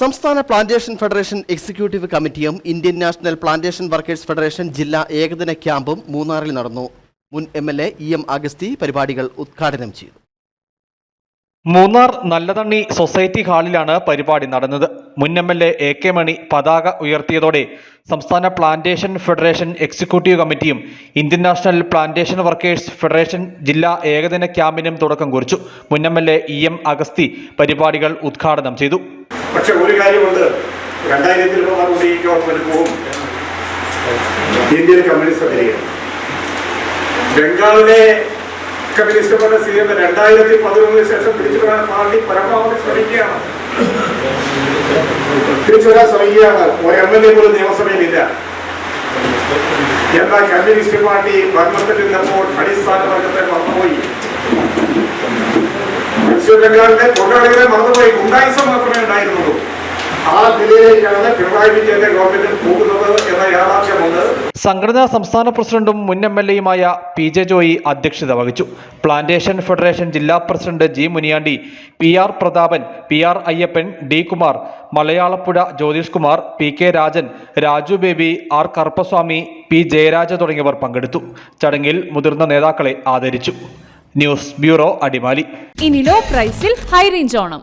സംസ്ഥാന plantation federation executive കമ്മിറ്റിയും Indian national plantation workers federation ജില്ലാ ഏകദിന ക്യാമ്പും മൂന്നാറിൽ നടന്നു. മുൻ M L A E M Agasthi പരിപാടികൾ ഉദ്ഘാടനം ചെയ്തു. മൂന്നാർ നല്ലതണ്ണി സൊസൈറ്റി ഹാളിലാണ് പരിപാടി നടന്നത്. മുൻ M L A A K Mani പതാക ഉയർത്തിയതോടെ സംസ്ഥാന പ്ലാന്റേഷൻ ഫെഡറേഷൻ എക്സിക്യൂട്ടീവ് കമ്മിറ്റിയും Indian national plantation workers federation ജില്ലാ ഏകദിന ക്യാമ്പിനും തുടക്കം കുറിച്ചു. മുൻ M L A E M Agasthi പരിപാടികൾ ഉദ്ഘാടനം ചെയ്തു. പക്ഷെ ഒരു കാര്യമുണ്ട്. രണ്ടായിരത്തിൽ ഇരുപത്തി ഈ ഗവൺമെന്റ് പോകും. ഇന്ത്യൻ കമ്മ്യൂണിസ്റ്റ് വരികയാണ് ബംഗാളിലെ കമ്മ്യൂണിസ്റ്റ് പാർട്ടി സി എം രണ്ടായിരത്തി പതിനൊന്നിന് ശേഷം തിരിച്ചു വരാൻ പാർട്ടി പരമാവധി ശ്രമിക്കുകയാണ്. തിരിച്ചു വരാൻ ശ്രമിക്കുകയാണ്. ഒരു എം എൽ എ പോലും നിയമസഭയിലില്ല. എന്നാൽ കമ്മ്യൂണിസ്റ്റ് പാർട്ടി ഭരണത്തിൽ നിന്നപ്പോൾ അടിസ്ഥാന വർഗത്തെ മറന്നുപോയി. പശ്ചിമ ബംഗാളിലെ തൊഴിലാളികളെ ആ നിലയിലേക്കാണ് പിണറായി വിജയന്റെ ഗവൺമെന്റ് പോകുന്നത് എന്ന യാഥാർത്ഥ്യമുണ്ട്. സംഘടനാ സംസ്ഥാന പ്രസിഡന്റും മുൻ എം എൽ എയുമായ പി ജെ ജോയി അധ്യക്ഷത വഹിച്ചു. പ്ലാന്റേഷൻ ഫെഡറേഷൻ ജില്ലാ president G Muniyandi P R Prathapan P R Ayyappan D Kumar Malayalappuzha Jyothish Kumar P K Rajan Raju Baby R Karuppaswamy P Jayaraja തുടങ്ങിയവർ പങ്കെടുത്തു. ചടങ്ങിൽ മുതിർന്ന നേതാക്കളെ ആദരിച്ചു. News bureau Adimali. ഇനി ലോ പ്രൈസിൽ ഹൈ റേഞ്ച് ഓണം.